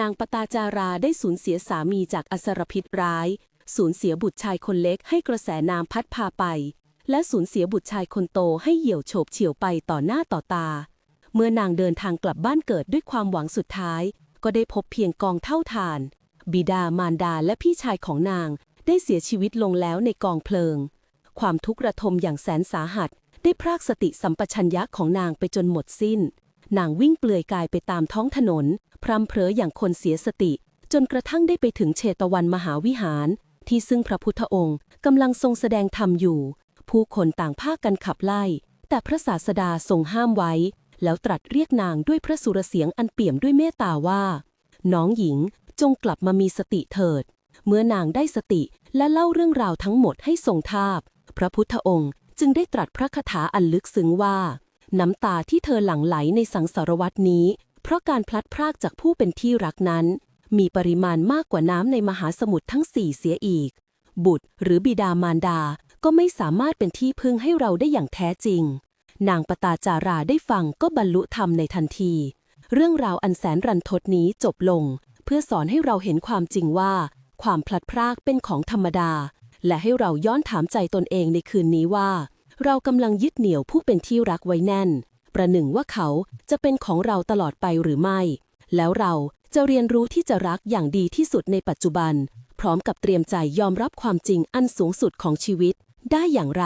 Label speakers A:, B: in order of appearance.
A: นางปตาจาราได้สูญเสียสามีจากอสรพิษร้าย สูญเสียบุตรชายคนเล็กให้กระแสน้ำพัดพาไป และสูญเสียบุตรชายคนโตให้เหี่ยวโฉบเฉี่ยวไปต่อหน้าต่อตา เมื่อนางเดินทางกลับบ้านเกิดด้วยความหวังสุดท้าย ก็ได้พบเพียงกองเท่าฐาน บิดามารดาและพี่ชายของนางได้เสียชีวิตลงแล้วในกองเพลิง ความทุกข์ระทมอย่างแสนสาหัส ได้พรากสติสัมปชัญญะของนางไปจนหมดสิ้น นางวิ่งเปลือยกายไปตามท้องถนน พรำเพรออย่างคนเสียสติ จนกระทั่งได้ไปถึงเชตวันมหาวิหาร ที่ซึ่งพระพุทธองค์กำลังทรงแสดงธรรมอยู่ ผู้คนต่างพากันขับไล่ แต่พระศาสดาทรงห้ามไว้ แล้วตรัสเรียกนางด้วยพระสุรเสียงอันเปี่ยมด้วยเมตตาว่า น้องหญิงจงกลับมามีสติเถิด เมื่อนางได้สติและเล่าเรื่องราวทั้งหมดให้ทรงทาบพระพุทธองค์จึงได้ตรัสพระคาถาอันลึกซึ้งว่า น้ำตาที่เธอหลั่งไหลในสังสารวัตนี้ เพราะการพลัดพรากจากผู้เป็นที่รักนั้น มีปริมาณมากกว่าน้ำในมหาสมุทรทั้งสี่เสียอีก บุตรหรือบิดามารดาก็ไม่สามารถเป็นที่พึ่งให้เราได้อย่างแท้จริง นางปตาจาราได้ฟังก็บรรลุธรรมในทันที เรื่องราวอันแสนรันทดนี้จบลง เพื่อสอนให้เราเห็นความจริงว่า ความพลัดพรากเป็นของธรรมดา และให้เราย้อนถามใจตนเองในคืนนี้ว่า เรากำลังยึดเหนี่ยวผู้เป็นที่รักไว้แน่น ประหนึ่งว่าเขาจะเป็นของเราตลอดไปหรือไม่ แล้วเราจะเรียนรู้ที่จะรักอย่างดีที่สุดในปัจจุบัน พร้อมกับเตรียมใจยอมรับความจริงอันสูงสุดของชีวิตได้อย่างไร